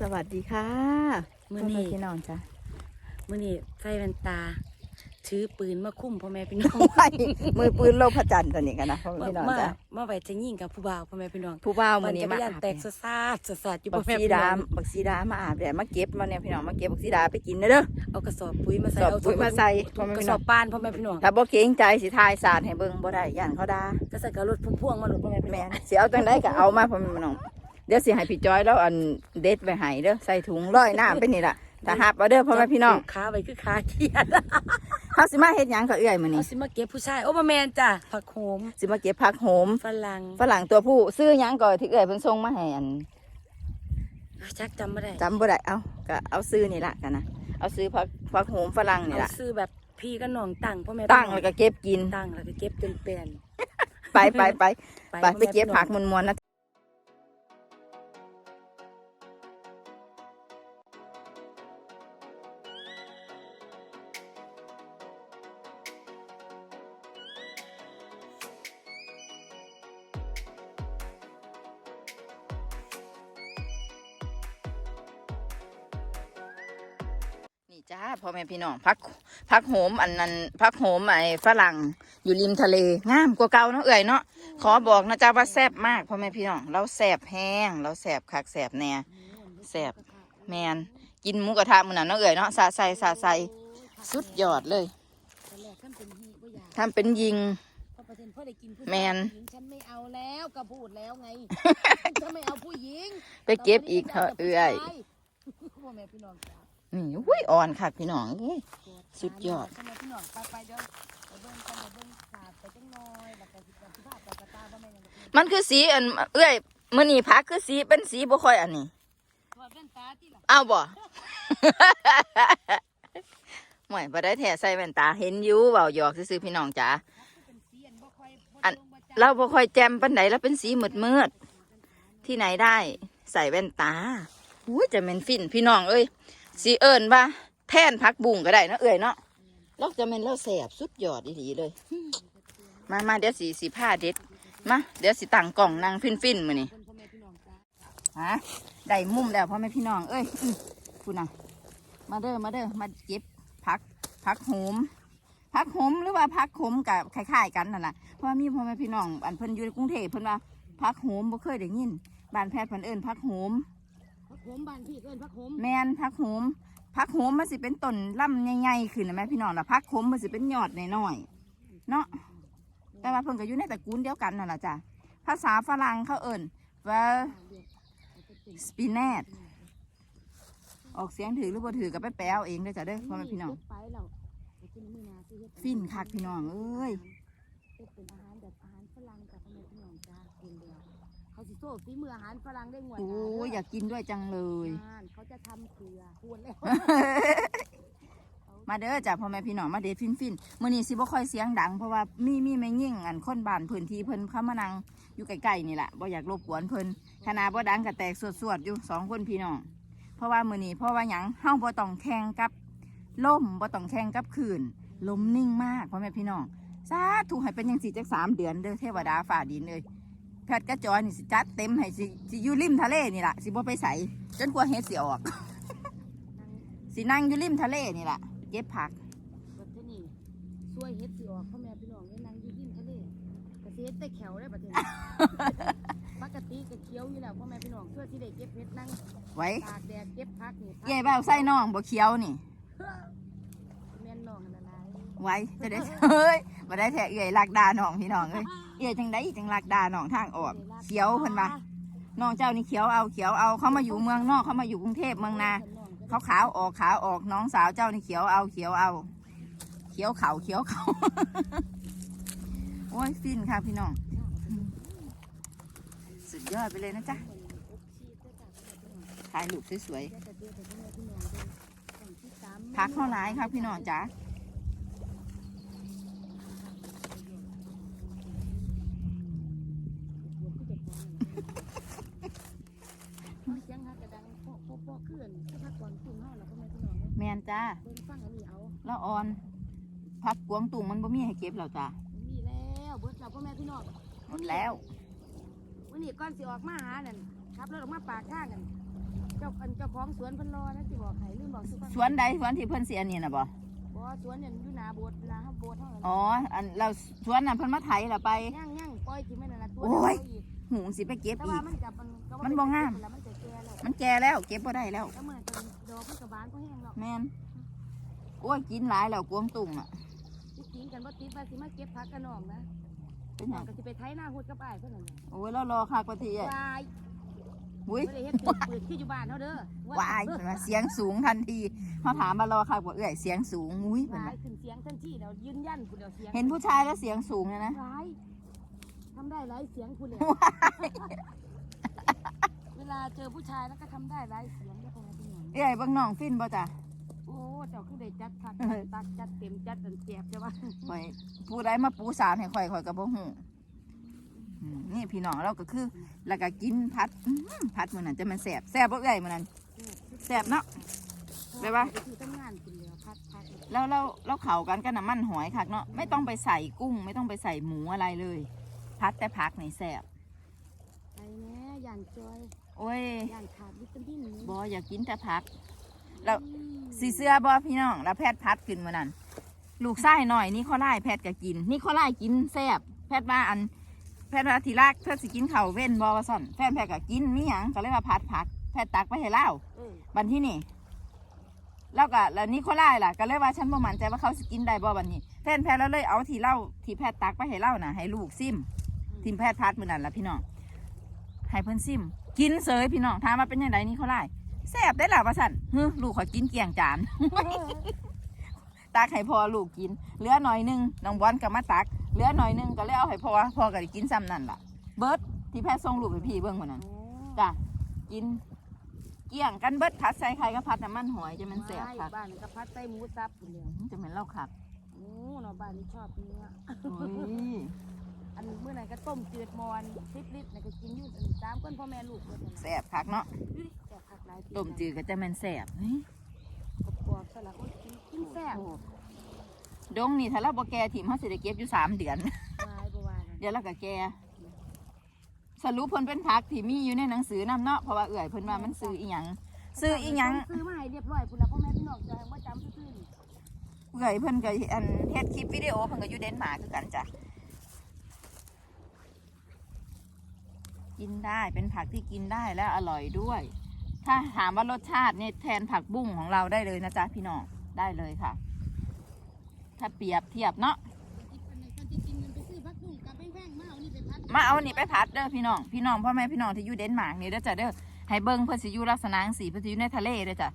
สวัสดีค่ะมื้อนี้พ่พี่น้องจ้ะมื่อนี้ใส่แว่นตา ถือปืนมาคุ้มพ่อแม่พี่น้องไม่มือปืนโลพระจันทร์ตัวนี้กันนะพ่อมาพี่น้องมาจ้ะมาไว้จะยิงกับผู้บ่าวพ่อแม่พี่น้องผู้บ่าวมัมื้อนนี้จะมามาย่านอาบแตแดกดสะซาดสะซาดอยู่บัพ่อกแม่ซีพี่น้ดาองบักซีดามาอาบแดดมาเก็บมาเนี่ยพี่น้องมาเก็บบักซีดาไปกินเด้อเด้อเอากระสอบปุ๋ยมาใส่สอบเอาปุ๋ยมาใส่พ่อแม่กระพี่สน้ออบงปานพ่อแม่พี่น้องถ้าบ่เกรงใจสิทายสาดให้เบิ่งบ่ได้ย่านเขาด่าก็ใส่กระรถพ่วงๆมาหลุดพ่อแม่พี่น้แม่องนสิเอาจังไดก็เอามาพ่อแม่พี่น้อง เดี๋ยวสิให้พี่จอยแล้วอันเด็ดไว้ให้เด้อใส่ถุงร้อยน้ำไปนี่ล่ะถ้าหับเอาเด้อพ่อแม่พี่น้องขาไว้คือขาเทียนเฮาสิมาเฮ็ดหยังก็เอื้อยมื้อเอานี้สิมาเก็บผู้ชายโอ้มาแมนจ้ะผักโขมสิมาเก็บผักโหมฝรั่งฝรั่งตัวผู้ซื้อหยังก็ที่เอื้อยเพิ่นส่งมาให้อันจักจำไม่ได้จำบ่ได้เอาก็เอาซื้อนี่ละกันนะเอาซื้อผักผักโหมฝรั่งนี่เอาละซื้อแบบพี่กับน้องตั้งพ่อแม่ตั้งพี่น้อแล้วก็เก็บกินตั้งแล้วก็เก็บเป็นแปลนไปไปไปๆไปไปเก็บผักมวนๆนะ น้องพักพักโหมอันนั้นพักโหมไอ้ฝรั่งอยู่ริมทะเลงามกว่าเก่าเนาะเอ่ยเนาะขอบอกนะจ้าว่าแซ่บมากพ่อแม่พี่น้องเราแซ่บแห้งเราแซ่บคักแซ่บแน่แซ่บแมนกินหมูกระทะมื้อนั้นเนาะเอ่ยเนาะสาใส่สาใส่สุดยอดเลยทำเป็นยิงแมนฉันไม่เอาแล้วก็พูดแล้วไงฉันไม่เอาผู้หญิง ไปเก็บอีกเถอะเอ่ยพ่อแม่พี่น้องจ้า นี่อุ้ยอ่อนคักพี่น้องสุดยอดพี่น้องไปไปเดี๋ยวเบิ้งกันเบิ่งขาดไปจังน้อยแล้วก็สิกันสิพาไปกระตาบ่แม่นหยังดมันคือสีอันเอ้ยมื้อนีพักคือสีเป็นสีบ่ค่อยอันนี้อดแว่นตาที่ล่ะเอาบ่หม่บ่ได้แท้ใส่แว่นตาเห็นอยู่เว้าหยอกซื่อพี่น้องจ๋าเป็นสีอันบ่ค่อยบ่อันตรงบ่จับเราบ่ค่อยแจมปานใดแล้วเป็นสีมืดๆที่ไหนได้ ใส่แว่นตาอุ้จะแม่นฟินพี่น้องเอ้ย สีเอิ้นว่าแท่นพักบุ้งก็ได้เนาะเอ้ยเนาะเราจะแม่นเราแสบสุดยอดอีหลีเลย มามาเดี๋ยวสีสีผ้าเด็ดมาเดี๋ยวสิตั้งกล่องนางฟินๆมื้อนี้พ่อแม่พี่น้องจ้าฮะได้มุมแล้วพ่อแม่พี่น้องเอ้ยอื้อคุณน่ะ มาเด้อมาเด้อมาเก็บผักผักโหมผักโหมหรือว่าผักขมกับคล้ายๆกันนั่นแหละเพราะว่ามีพ่อแม่พี่น้องอันเพิ่นอยู่ในกรุงเทพเพิ่นว่าผักโหมบ่เคยได้ยินบ้านแพทย์เพิ่นเอิ้นผักโหมพัก โหมบ้านพี่เอิ้นพักโหมแมนผักโหมผักโหมมันสิเป็นต้นลำใหญ่ๆขึ้นนะแม่พี่น้องล่ะผักโหมมันสิเป็นยอดน้อยๆเนาะแต่ว่าเพิ่นก็อยู่ในตระกูลเดียวกันนั่นแหละจ้ะภาษาฝรั่งเขาเอิ้นว่าสปินแนตออกเสียงถือหรือบ่ถือกับไปแปลเอาเองเด้อจ้ะเด้อพ่อแม่พี่น้องเฮ็ดไปแล้วไปกินมื้อหน้าสิเฮ็ดฟินคักพี่น้องเอ้ยเฮ็ดเป็นอาหารแบบอาหารฝรั่งกับพ่อแม่พี่น้องจ้ากินเดียวเขา สิโซ่ฝีมืออาหารฝรั่งได้งวดหโอ้น้าเด้ยอยากกินด้วยจังเลยงานเขาจะทำเกลือควรแล้วมาเด้อจ้ะพ่อแม่พี่น้องมาเดทฟินฟินมื้อนี้สิบ่ค่อยเสียงดังเพราะว่ามีมีแม่ยิ่งอันคนบ้านพื้นที่เพิ่นเข้ามานั่งอยู่ใกล้ๆนี่แหละบ่อยากรบกวนเพิ่นขนาดบ่ดังก็แตกสวดๆอยู่สองคนพี่น้องเพราะว่ามื้อนี้เพราะว่าหยังเฮาบ่ต้องแข่งกับลมบ่ต้องแข่งกับคลื่นลมนิ่งมากพ่อแม่พี่น้องสาธุให้เป็นจังซี่จักสามเดือนเด้อเทวดาฝ่าดินเอ้ย แพทย์กระจอยนี่สิจัดเต็มให้สิสิอยู่ริมทะเลนี่ล่ะสิบ่ไปใสจนกว่าเฮ็ดสิออก สินั่งอยู่ริมทะเลนี่ล่ะเก็บผักแบบที่นี่ช่วยเฮ็ดสิออกพ่อแม่พี่น้องได้นั่งอยู่ริมทะเลกระเสียแต่แขวได้ประเทศนี้ปกติก็เคี้ยวอยู่แล้วพ่อแม่พี่น้องเพื่อที่ได้เก็บเฮ็ดนั่งไว้ตากแดดเก็บพักนี่พักเย่เบ้าไส้น้องบ่เคี้ยวนี่ แม่นน้องละลาย ไว้จะได้เฮ้ยมาได้แท้เอื่อยลักดาน้องพี่น้องเอ้ยเอื่อยจังได้จังลักดาน้องทางออกเขียวเพิ่นว่าน้องเจ้านี่เขียวเอาเขียวเอาเขามาอยู่เมืองนอกเขามาอยู่กรุงเทพเมืองนาเขาขาวออกขาวออกน้องสาวเจ้านี่เขียวเอาเขียวเอา เขียวเขาเขียวเขาโอ้ยฟินค่ะพี่น้อง สุดยอดไปเลยนะจ๊ะถ่ายรูปสวยๆพักเท่าไรครับพี่น้องจ๋า เสียงฮักกระดังโป๊ะโป๊ะโป๊ะขึ้นสักพักก่อนขึ้นเฮาแล้วพ่อแม่พี่น้อง แมนจ้า เบิ่งฟังอันนี้เอาแล้วออนพักกวางตุงมันบ่มีให้เก็บแล้วจ้ามีแล้วเบิดแล้วพ่อแม่พี่น้องหมดแล้ววันนี้ก่อนสิออกมาหานั่นขับรถออกมาปากทางกันเจ้าอันเจ้าของสวนเพิ่นรอนะสิบอกให้ลืมบอกสิฟังสวนใดสวนที่เพิ่นเสียนี่น่ะบ่บ่สวนเนี่ยอยู่หน้าโบสถ์เวลาเฮาโบสถ์เฮานั่นอ๋ออันเราสวนน่ะเพิ่นมาไถล่ะไป ย่างย่างปล่อยที่มันนั่นล่ะตัวโอ้ย เดีวอีกหูสิไปเก็บแต่อีว่าก มันกับมันก็มันบ่งาม แล้วมันจะแก่แล้วมันแก่แล้วเก็บบ่ได้แล้วแล้วเมื่อตอนดอกมันก็บานก็แห้งแล้วแม่น โอ้ยกินหลายแล้วกวงตุ่งอะสิกินกันบ่ติดว่าสิมาเก็บผักกระนองนะเป็นหน้ยัองงก็สิไปไถนาหุดกับอ้ายเพิ่นนั่นแหละโอ้ยเรารอคักว่าทีอะวายอุ้ยบ่ได้เฮ็ดเปิดเปิดที่อยู่บ้านเฮาเด้อวายเพิ่นว่าเสียงสูงทันทีเขาถามมารอคักว่าเอ้อยเสียงสูงอุ้ยเพิ่นวาว่ายขึ้นเสียงทันทีเดี๋ยวยืนยันผู้เดียวเสียงเห็นผู้ชายแล้วเสียงสูงเลยนะ วายทำได้หลายเสียงผู้เดียวเวลาเจอผู้ชายแล้วก็ทำได้หลายเสียงแล้วก็มาเป็นหยังเอ้อยเบิ่งน้องฟินบ่จ้ะ โอ้เจ้าคือได้จัดคักตักจัดเต็มจัดจนแจบใช่ปะข่อยผู้ใดมาปูสารให้ข่อยข่อยก็บ่ฮู้อืมนี่พี่น้องเราก็คือ แล้วก็กินพัดอื้อหือพัดมื้อนั้นจะมันแซ่บแซ่บบ่เอ้อยมื้อนั้นแซ่บเนาะได้ปะไปที่ทำงานกินแล้วพัดพัดแล้วเราเราเข่ากันก็น้ำมันหอยคักเนาะไม่ต้องไปใส่กุ้ง ไม่ต้องไปใส่หมูอะไรเลย พัดแต่พักในแซ่บไปแม่ย่านจอยโอ้ย ย่านขาดวิตามินนี้บออยากกินแต่พัก แล้วสีเสื้อบอพี่น้อง แล้วแพทย์พัดขึ้นมานั่นลูกไส้หน่อยนี่ข้อไล่แพทย์ก็กิน นี่ข้อไล่กินแซ่บแพทย์ว่าอัน แพทย์ว่าทีแรกแพทย์สิกินเข้าเว้นบอวาสั่นแฟนแพทย์ก็กินมีหยังก็เลยว่าพัดพักแพทย์ตักไปให้เล่าบันที่นี่แล้วก็แล้วนี่ข้อไล่ล่ะก็เลยว่าฉันบ่มั่นใจว่าเขาสิกินได้บ่บันนี้แฟนแพทย์แล้วเลยเอาทีเล่าทีแพทย์ตักไปให้เล่าน่ะให้ลูกซิมทีมแพทย์พัดมือนั่นละพี่น้องให้เพิ่นซิม กินเสยพี่น้องถามว่าเป็นยังไงนี่เขาไล่ แซ่บได้หล่ะว่าสั่นเฮ้ลูกขอยกินเกลี่ยงจาน ตักให้พอลูกกิน เหลือหน่อยหนึงน้องบอลก็มาตัก เหลือหน่อยหนึงก็เลยเอาให้พอพอก็ได้กินซ้ำนั่นล่ะ เบิร์ดที่แพทย์ส่งลูกให้พี่เบิ่งคนนั้นโอ้จ้ะกิน เกลี่ยงกันเบิร์ดพัดใส่ไข่ก็พัดน้ำมันหอยจะมันแซ่บค่ะบ้านนี่ก็พัดใส่หมูสับคนเดียวจะเหม็นเหล้าขับโอ้เนาะบ้านนี้ชอบเนื้อโอ้ยอันเมื่อไหร่ก็ต้มจืดมอนสิบลิตรน่ะก็กินอยู่สามคนพ่อแม่ลูกเลยนะแซ่บคักเนาะแต่ผักหลายต้มจืดก็จะแมันแซ่บเฮ้ยกรอบๆสลัดโอ้ยกินกินแซ่บดงนี่ถ้าเราบ่แก่ถิ่มเขาสิได้เก็บอยู่สามเดือนวายบ่วายนะเดี๋ยวเราก็แก่สรุปเพิ่นเป็นพักที่มีอยู่ในหนังสือนำเนาะเพราะว่าเอื่อยเพิ่นว่ามันซื้ออีหยังซื้ออีหยังซื้อมาให้เรียบร้อยพุ่นละพ่อแม่พี่น้องจะว่าจำซื่อๆนี่เอื่อยเพิ่นก็อันเฮ็ดคลิปวิดีโอเพิ่นก็อยู่เดนมาร์กคือกันจ้ะ กินได้เป็นผักที่กินได้และอร่อยด้วย ถ้าถามว่ารสชาติเนี่ยแทนผักบุ้งของเราได้เลยนะจ๊ะพี่น้องได้เลยค่ะ ถ้าเปรียบเทียบเนาะกันจะกินเงินไปซื้อผักบุ้งกับแพงๆมาเอานี่ไปพัดมาเอาอันนี้ไปพัดเด้อพี่น้องพี่น้องพ่อแม่พี่น้องที่อยู่เดนมาร์กนี่เด้อจ้ะเด้อให้เบิ่งเพิ่นสิอยู่ลักษณะจังซี่เพิ่นสิอยู่ในทะเลเด้อจ้ะ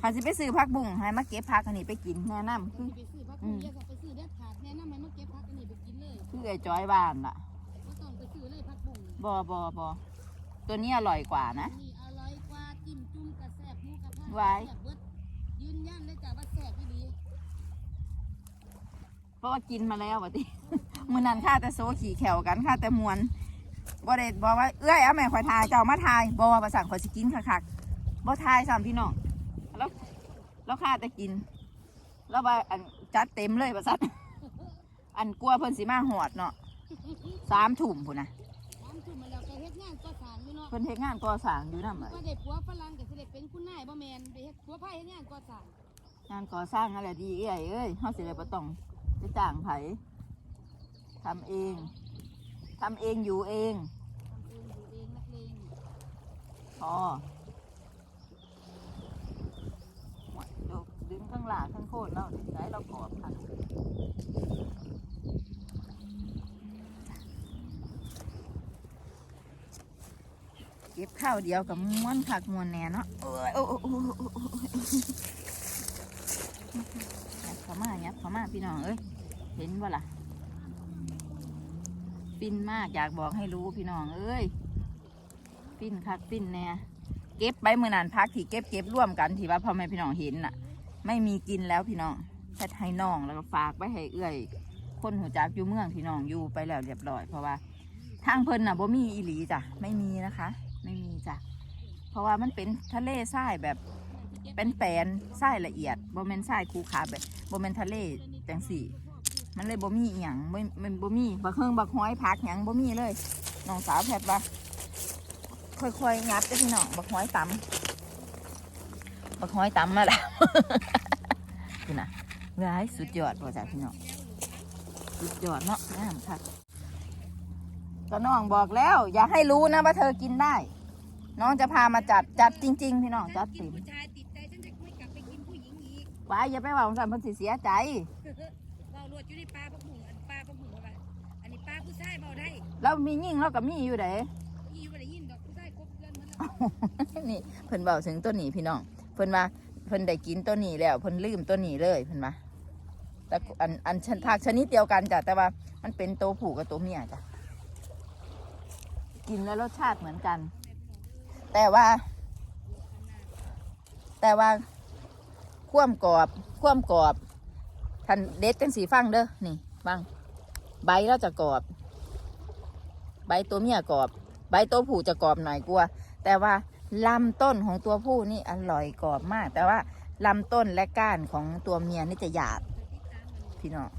ถ้าสิไปซื้อผักบุ้งให้มาเก็บผักอันนี้ไปกินแนะนำคือไปซื้อผักบุ้งเยอะกว่าไปซื้อเด็ดขาดแนะนำให้มาเก็บผักอันนี้ไปกินเลยคือไอ้จอยบ้านล่ะ บุ้งบอบอบอตัวนี้อร่อยกว่านะนี่อร่อยกว่าจิ้มจุ่มกระแซ่บหมูกระทะไว้ แซ่บเบิดยืนยันเลยจ้ะว่าแซ่บอีหลีเพราะว่ากินมาแล้ววะติ มื้อนั้นข้าแต่โซขี่แขวกันข้าแต่มวนบ่ได้บอกว่าเอ้ยเอาแม่ข่อยทายเจ้ามาทายบ่ว่าภาษาข่อยสิกินคักๆบ่ทายซ้ำพี่น้องแล้วแล้วข้าแต่กิน แล้วว่าอันจัดเต็มเลยภาษาอันกลัวเพิ่นสิมาหอดเนาะสามถุ่มพุ่นนะ เนาะเพิ่นเฮ็ดงานก่อสร้างอยู่นำก็ได้ผัวฝรั่งก็สิได้เป็นคุณนายบ่แม่นไปเฮ็ดผัวไผเฮ็ดงานก่อสร้างงานก่อสร้างอะไรดีเอ้ยเอ้ยเฮาสิได้บ่ต้องไปจ้างไผทำเองทำเองอยู่เองทำเองอยู่เองนักเลงพอหมดดูดึงข้างหลังข้างโคตรแล้วใช้เรากรอบค่ะ เก็บข้าวเดียวกับม้วนผักม้วนแหน่เนาะโอ้ยโอ้ยโอ้ยโอ้ยโอ้ยโอ้ยยัดเข้ามายัดเข้ามาพี่น้องเอ้ยเห็นบ่ล่ะฟินมากอยากบอกให้รู้พี่น้องเอ้ยฟินคักฟินแน่เก็บไปมือนานพักที่เก็บเก็บร่วมกันที่ว่าพ่อแม่พี่น้องเห็นน่ะ ไม่มีกินแล้วพี่น้องแค่ให้น้องแล้วก็ฝากไปให้เอื้อย คนหัวจักอยู่เมืองพี่น้องอยู่ไปแล้วเรียบร้อยเพราะว่าทางเพิ่นน่ะบ่มีอีหลีจ้ะไม่มีนะคะ ไม่มีจ้ะ เพราะว่ามันเป็นทะเลทรายแบบเป็นแปนทรายละเอียดบ่แม่นทรายคูขาแบบบ่แม่นทะเลจังสี่ มันเลยบ่มีอหย่างไม่มันบ่มีบักเฮิงบักห้อยพักหยังบ่มีเลยน้องสาวแพทย์ว่าค่อยๆงัดเด้อพี่น้องบักห้อยตบักหอยตำมาแล้วคือนะร้ายสุดยอดพ่อจ้าพี่น้องสุดยอดเนาะงามค่ะก็น้องบอกแล้ว อย่าให้รู้นะว่าเธอกินได้ น้องจะพามาจัดจัดจริง ๆ พี่น้องจัดกิเต็นมผู้ชายติดใจฉันจะไม่กลับไปกินผู้หญิงอีกไว้อย่าไปว่าของสันเพันสิเสียใจเราลวดอยู่ในปลาพวกหมูอันปลาพวกหมูว่าอันนี้ปลาผู้ชายเบาได้แล้วมียิ่งเรากับมีอยู่ไหน อีอยู่บ่ได้ยินดอกผู้ชายครบเดือนมันแล้วนี่เพิ่นบอกถึงตัวนี้พี่น้องเพิ่นว่าเพิ่นได้กินตัวนี้แล้วเพิ่นลืมตัวนี้เลยเพิ่นว่าแต่อันอันชนผักชนิดเดียวกันจ้ะแต่ว่ามันเป็นตัวผู้กับตัวเมียจ้ะกินแล้วรสชาติเหมือนกัน แต่ว่า แต่ว่าความกรอบความกรอบทันเด็ดจังสีฟังเด้อนี่ฟัง ใบเราจะกรอบ ใบตัวเมียกรอบ ใบตัวผู้จะกรอบหน่อยกว่าแต่ว่าลำต้นของตัวผู้นี่อร่อยกรอบมาก แต่ว่าลำต้นและก้านของตัวเมียนี่จะหยาบพี่น้อง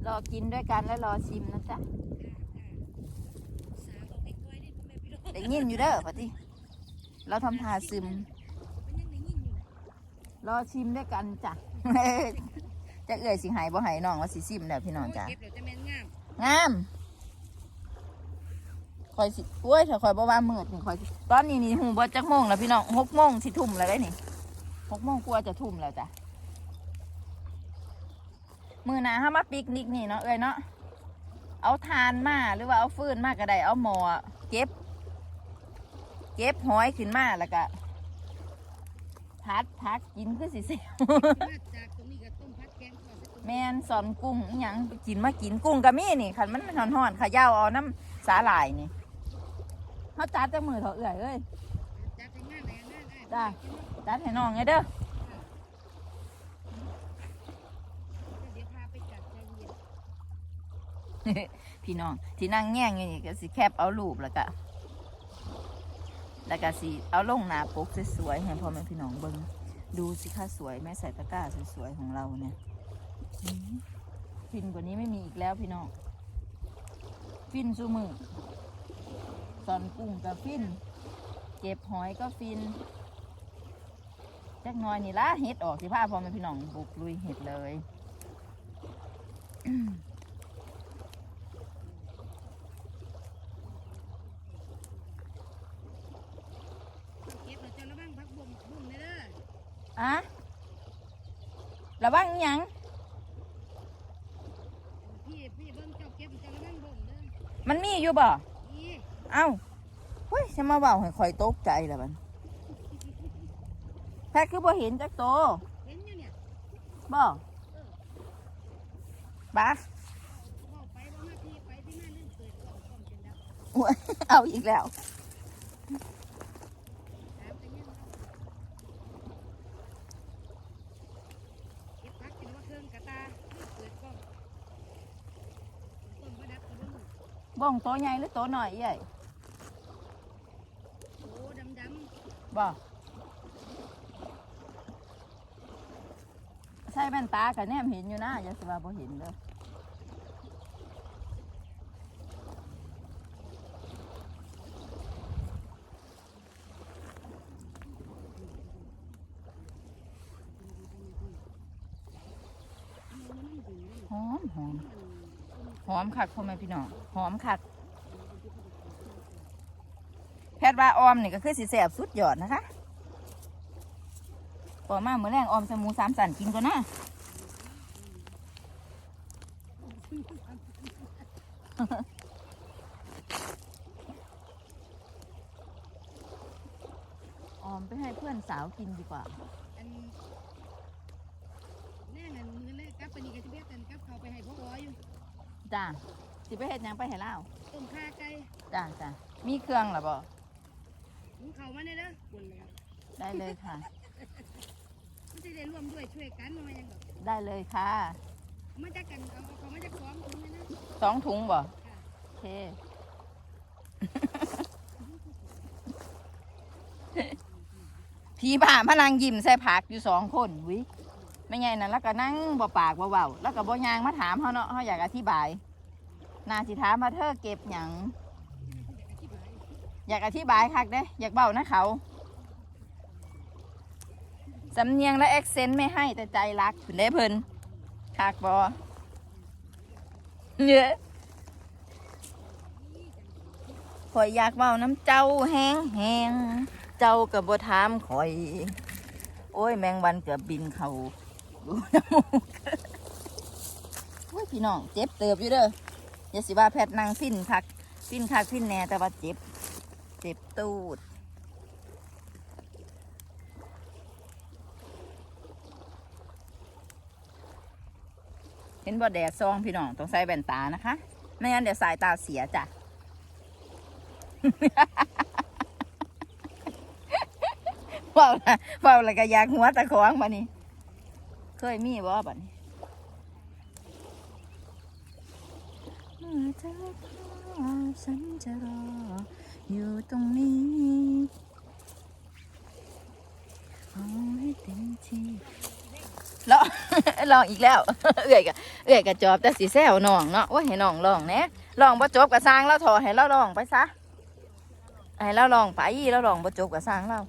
ร อกินด้วยกันและรอชิมนะจ๊ะได้ยินอยู่เด้อปะติเราทำทาซึม รอชิมด้วยกันจ้ะจะเอื่อยสิหายบ่หายน้องว่าสิซิมแล้วพี่น้องจ้ะเก็บเดี๋ยวจะแม่นงามงามคอยสิโอ้ยถ้าคอยบ่ว่ามืดนี่คอยสิตอนนี้นี่หูบ่จักโมงแล้วพี่น้องหกโมงสิทุ่มแล้วได้นี่หกโมงกลัวาจะทุ่มแล้วจ้ะ มือหนาห้ามาปิกนิกนี่เนาะเอ้ยเนาะเอาทานมาหรือว่าเอาฟืนมาก็ได้เอาหมอเก็บ เก็บหอยขึ้นมาแล้วก็พัดพักกินคือสิเซลมาจากตรงนี้ก็ต้มผัดแกงก่อนแมนสอนกุ้งอิหยังไปกินมากินกุ้งกะมี่นี่คันมันห่อนๆเขย่าเอาน้ำสาหร่ายนี่เขาจัดจากมือเถอะเอื่อยเอ้ยจากไปงานไหนงานได้จ้ะจัดให้น้องไงเด้อ เดี๋ยวพาไปจัดใจเย็น พี่น้องที่นั่งแง่งอยู่นี่ก็สิแคบเอารูปแล้วก็แล้วก็สิเอาลงหน้าปกสวยๆให้พ่อแม่พี่น้องเบิ่งดูสิค่ะสวยแม่ใส่ตะกร้าสวยๆของเราเนี่ยฟินกว่านี้ไม่มีอีกแล้วพี่น้องฟินซูมือสอนกุ้งกับฟิน เก็บหอยก็ฟินจักหน้อยนี่ละเห็ดออกสิพาพ่อแม่พี่น้องบุกลุยเห็ดเลย เก็บเราจะระวังพักบุ้งบุ้งเด้อ อะระวังอิหยัง พี่พี่เบิ้งเจ้าเก็บจะระวังบุ้งเด้อมันมีอยู่บ่เอ้าเฮ้ยฉันมาเบาให้คอยตกใจแล้วมันแพ้คือบ่เห็นจักโตเห็นอยู่เนี่ยบ่บ้าบอกไปว่ามาพี่ไปพี่มาเรื่องเกิดกล่องกล่องจนดับ อุ๊ยเอาอีกแล้ว ถามไปเนี่ยเก็บพักกินว่าเครื่องกระตาเรื่องเกิดกล่องต้นประดับกระบุ้ง บ้องโตใหญ่หรือโตหน่อยเอ้ยโอ้ดำดำบ่ใช่แว่นตากับแนมเห็นอยู่นะอย่าสิว่าบ่เห็นเด้อหอมหอมหอ มคักพ่อแม่พี่น้องหอมคัก แพทย์ว่าออมนี่ก็คือสิแสบสุดยอดนะคะต่อมาเมื่อแรงออมสมูสามสันกินก่อนนะออมไปให้เพื่อนสาวกินดีกว่าอันแน่นั่นมือแรกกับปนี่ก็จะเบียกันกับเขาไปให้พ่อวออยู่ จ้าสิไปเฮ็ดหยังไปให้เล่าต้มข่าไก่จ้าจ้ามีเครื่องหรอบ่หุงเขามาได้เด้อบุญเลยครับได้เลยค่ะ มันจะได้ร่วมด้วยช่วยกันมาอย่างแบบได้เลยค่ะมาจากกันเอาเอาเขามาจากสองคนเลยนะสองถุงบ่โอเค พี่บ้ามานั่งยิ้มใส่ผักอยู่สองคนวิ ไม่ไงนั่นแล้วก็นั่งบ่ปากบ่เบาแล้วก็บ่ยางมาถามเขาเนาะเขาอยากอธิบาย นาสิถามมาเธอเก็บหยังอยากอธิบายคักเด้อยากเบ้านะเขาสำเนียงและแอคเซนต์ไม่ให้แต่ใจรักคุณได้เพิ่นคักบอเนี่ยข่อยอยากเบ้าน้ำเจ้าแห้งแห้งเจ้ากับบถามข่อย โอ้ยแมงวันเกือบบินเขา ดูน้ำมูกพี่น้องเจ็บเติบอยู่เด้ออย่าสิว่าแพทย์นางฟินคักฟินคักฟินแหน่แต่ว่าเจ็บ เจ็บตูดเห็นบ่แดดซองพี่น้องต้องใส่แว่นตานะคะ ไม่งั้นเดี๋ยวสายตาเสียจ้ะเว้าละเว้าละก็ยากหัวตะขวางมานี่ เคยมีบ่บัดนี้เมื่อเธอพาฉันจะรอ อยู่ตรงนี้เอาให้เต็มที่ล้วลองอีกแล้ว เอื่อยกะเอื่อยกะจอบแต่สีแซวน้องเนาะว่าให้น้องลองแน่ลองบ่จบกะสร้างแล้วถอให้เราลองไปซะให้เราลองไปแล้วลองบ่จบกะสร้างเรา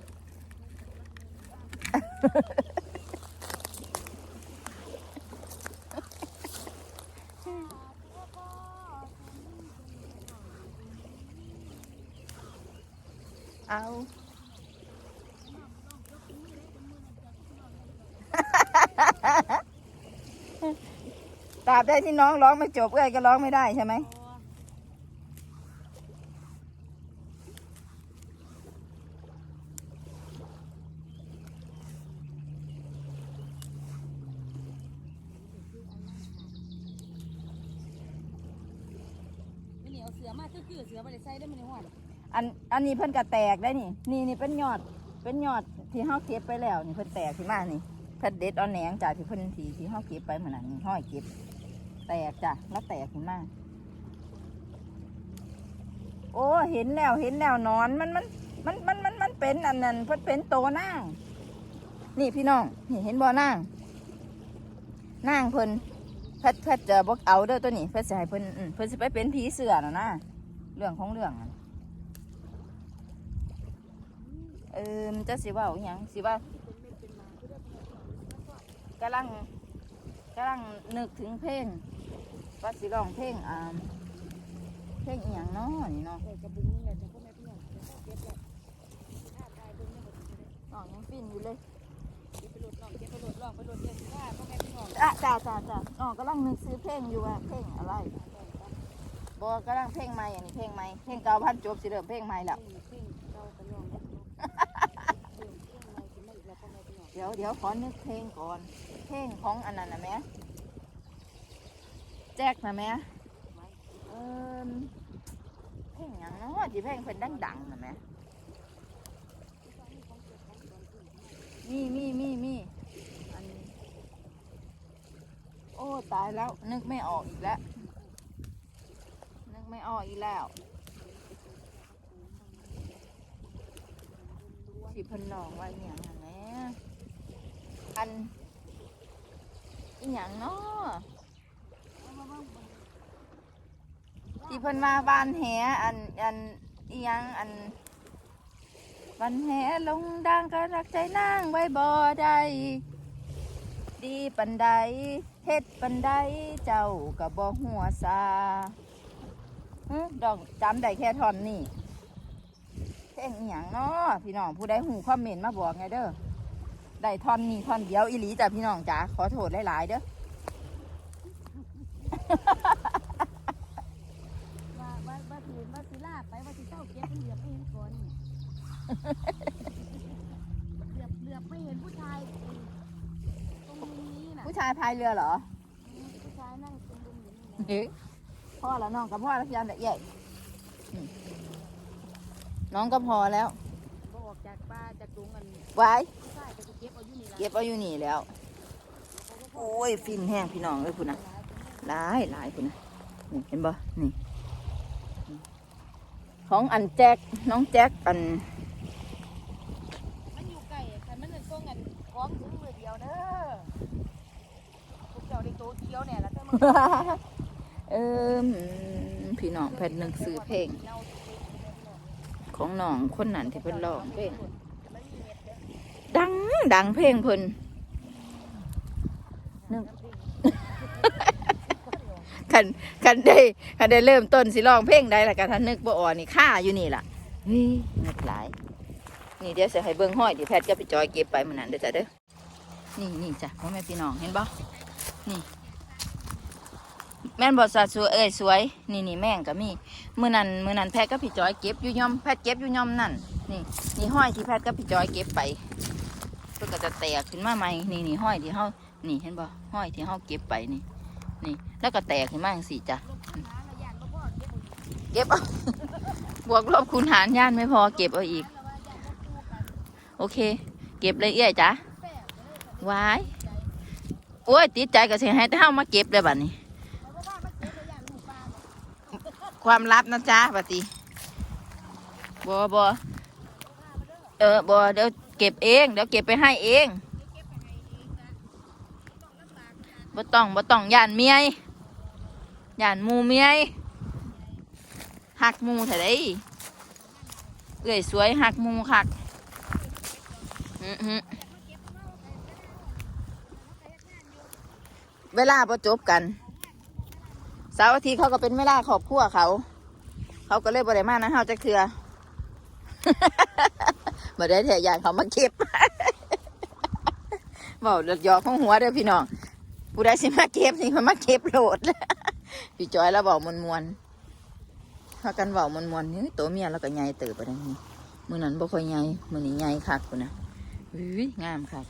เอา ตราบใดที่น้องร้องไม่จบเอ้ยก็ร้องไม่ได้ใช่ไหมไม่เหนียวเสือมากคือคือเสือบ่ได้ใส่ได้มันในห้อน อันอันนี้เพิ่นก็แตกได้นี่ นี่นี่เป็นยอด เป็นยอดที่เฮาเก็บไปแล้ว นี่เพิ่นแตกขึ้นมานี่เพิ่นเด็ดเอาแหนงจากที่เพิ่นที่ที่เฮาเก็บไปเหมือนนั้นนี่ห้อยเก็บ แตกจ้ะแล้วแตกขึ้นมาโอ้เห็นแล้วเห็นแล้วนอนมันมันมันมันมันมันเป็นอันนั้นเพิ่นเป็นโตนางนี่พี่น้องนี่เห็นบ่นางนางเพิ่นเพิ่นเพิ่นจะบ่เอาเด้อตัวนี้เพิ่นสิให้เพิ่นเพิ่นสิไปเป็นผีเสือน่ะนะเรื่องของเรื่องอะ เออมันจะสิว่าอหย่างสิว่ากำลังกำลังนึกถึงเพลงว่าสิร้องเพลงอ่าเพลงอหย่างเนาะนี่เนาะกระบุงนี่แหละแต่พ่อแม่พี่น้องเดี๋ยเขาเก็บแล้วถ้าตายเบิ่งเนี่ยบ่สิได้น้องยังฟินอยู่เลยเก็บไปโหลดน้องเก็บไปโหลดลองไปโหลดเดี๋ยวสิว่าพ่อแม่พี่น้องอะจ้าจ้าจ้าน้องกำลังนึกซื้อเพลงอยู่ว่าเพลงอะไรบอกกำลังเพลงใหม่อันนี้เพลงใหม่เพลงเก่าพันจบสิเริ่มเพลงใหม่แล้ว เพ่งเพ่งเราก็ลอง เดี๋ยวเดี๋ยวขอนึกเพลงก่อน เพลงของอันนั้นนะแม่แจ็คนะแม่เออเพลงอย่างนาะที่เพลงเพิ่นดังๆนะแม่มีมีมีมีอันโอ้ตายแล้ว นึกไม่ออกอีกแล้ว นึกไม่ออกอีกแล้วที่เพิ่นลองไว้เนี่ยันอีหยังเนาะที่เพิ่นมาบ้านแหอันอันอีหยังอันบ้านแหลงดังก็รักใจนางไว้บ่ได้ดีปันใดเฮ็ดปันใดเจ้าก็บ่หัวซาดอกจำได้แค่ท่อนนี้เพลงอหย่างเนาะพี่น้องผู้ใดหูคอมเมนต์มาบอกไงเด้อ ได้ท่อนนี้ท่อนเดียวอีหลีจ้ะพี่น้องจ๋าขอโทษหลายๆเด้อว่าว่าว่าสิว่าสิลาไปว่าสิเจ้าเก็บเหลือบไม่เห็นก่อนนี่เหลือบเหลือบไม่เห็นผู้ชายตรงมุมนี้น่ะผู้ชายพายเรือเหรอผู้ชายนั่งตรงมุมนี้นี่เฮ้ยพ่อแล้วน้องกับพ่อแล้วพี่อันละเอียดอืมน้องก็พอแล้วบ่ออกจากป่าจากตรงอันไว้ผู้ชาย ก็จะเก็บเอาอยู่นี่ล่ะเก็บเอาอยู่นี่แล้ว โอ้ยฟินแห้งพี่น้องเลยคุณนะหลายหลายคุณนะนี่เห็นบ่นี่ ของอันแจ็คน้องแจ็คอัน มันอยู่ไกลคันมันเป็นส่งอันของถึงมือเดียวเด้อพวกเจ้าได้โตเขียวแน่แล้วแต่มือเอเออพี่น้องแผ่นหนังสือเพลง ของน้องคนนั้นที่เพิ่นร้องเพลง ดังดังเพลงเพิ่นนึกคันคันได้คันได้เริ่มต้นสิร้องเพลงได้ละกันท่านนึกบ่ออกนี่ค่าอยู่นี่ล่ะเฮ้ยนึกหลายนี่เดี๋ยวจะให้เบิ่งห้อยที่แพทย์ก็ไปจอยเก็บไปมื้อนั้นเด้อจ้ะเด้อนี่นี่จ้ะพ่อแม่พี่น้องเห็นบ่นี่ แม่นบ่สัดสวยเอ้ยสวย นี่นี่แม่งก็มีมื้อนั้นมื้อนั้นแพทย์ก็พี่จอยเก็บอยู่ย่อมแพทย์เก็บอยู่ย่อมนั่นนี่นี่ห้อยที่แพทย์ก็พี่จอยเก็บไปเพิ่นก็จะแตกขึ้นมาใหม่นี่นี่ห้อยที่เฮานี่เห็นบ่ห้อยที่เฮาเก็บไปนี่ นี่ แล้วก็แตกขึ้นมาจังซี่จ้ะเก็บเอาบวกลบคูณหารย่านไม่พอเก็บเอาอีก โอเค เก็บเลยเอี้ยจ้ะวายโอ้ยติดใจก็สิให้แต่เฮามาเก็บเลยบัดนี้ ความลับนะจ๊ะบัดนี้บ่บ่เออบ่เดี๋ยว เก็บเอง เดี๋ยวเก็บไปให้เองบ่ต้องบ่ต้องย่านเมียย่านมูเมียหักมูเท่าไดเอ้ยสวยหักมูคักเวลาประจบกันเสาร์อาทิตย์เขาก็เป็นเวลาครอบครัวเขา เขาก็เลยบริมานะเฮาจะเถื่อ มาได้แถยานเขามาเก็บบอกเดือดยอกของหัวเด้อพี่น้องผู้ใดสิมาเก็บนี่เขามาเก็บโหลดพี่จอยแล้วบอกมวนมวนๆพากันบอกมวนมวนๆนี่ตัวเมียแล้วก็ใหญ่เติบไปได้นี่มือนั้นบ่ค่อยใหญ่มือนี้ใหญ่คักคุณนะอุ้ยงามค่ะ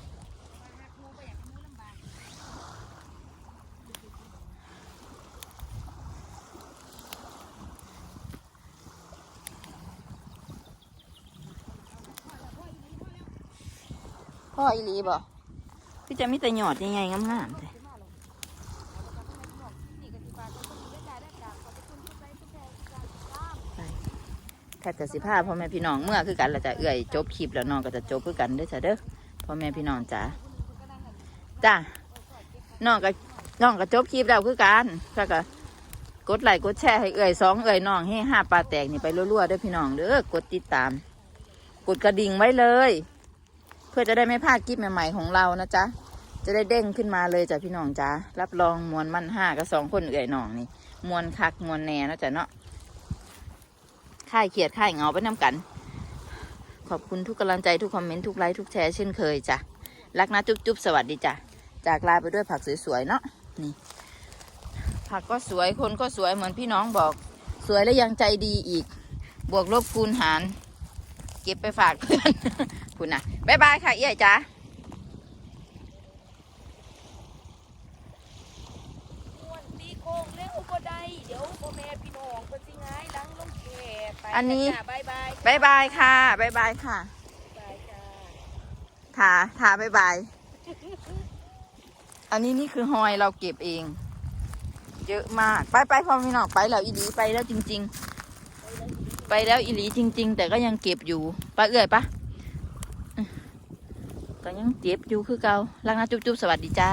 พ่ออีหลีบอกพี่จะมีแต่หยอดยังไงงามๆเลยแพทย์กสิภาพ่อแม่พี่น้องเมื่อคือกันเราจะเอื่อยจบคลิปแล้วน้องก็จะจบคือกันเด้อจ้ะเด้อพ่อแม่พี่น้องจ้าจ้าน้องก็น้องก็จบคลิปแล้วคือกันแล้วก็กดไลค์กดแชร์ให้เอื่อยสองเอื่อยน้องให้ห้าปลาแตกนี่ไปรัวๆเด้อพี่น้องเด้อกดติดตาม กดกระดิ่งไว้เลย เพื่อจะได้ไม่พลาดคลิปใหม่ๆของเรานะจ๊ะ จะได้เด้งขึ้นมาเลยจ้ะพี่น้องจ้ารับรองมวลมันห้ากับสองคนเอื่อยน้องนี่มวลคักมวลแน่นะจ้ะเนาะค่ายเขียดค่ายเงาไปน้ำกัน ขอบคุณทุกกำลังใจทุกคอมเมนต์ทุกไลค์ทุกแชร์เช่นเคยจ้ะรักนะจุ๊บจุ๊บสวัสดีจ้ะจากลาไปด้วยผักสวยๆเนาะนี่ผักก็สวยคนก็สวยเหมือนพี่น้องบอก สวยและยังใจดีอีก บวกลบคูณหาร เก็บไปฝากเพื่อน คุณนะบ๊ายบายค่ะเอี้ยจ้าตีโค้งเร็วก็ได้เดี๋ยวพ่อแม่พี่น้องก็สิง่ายหลังลงแขไปอันนี้จ้ะบายบายบ๊ายบายค่ะบ๊ายบายค่ะบายจ้าถาถาบ๊ายบาย อันนี้นี่คือหอยเราเก็บเอง เยอะมาก ไปไปพอมีน้องไปแล้วอีหลีไปแล้วจริง ๆ ไปแล้วอีหลีจริง ๆ แต่ก็ยังเก็บอยู่ไปาเอื่อยปะก็ ยังเจ็บอยู่คือเก่าลังนะจุ๊บๆสวัสดีจ้า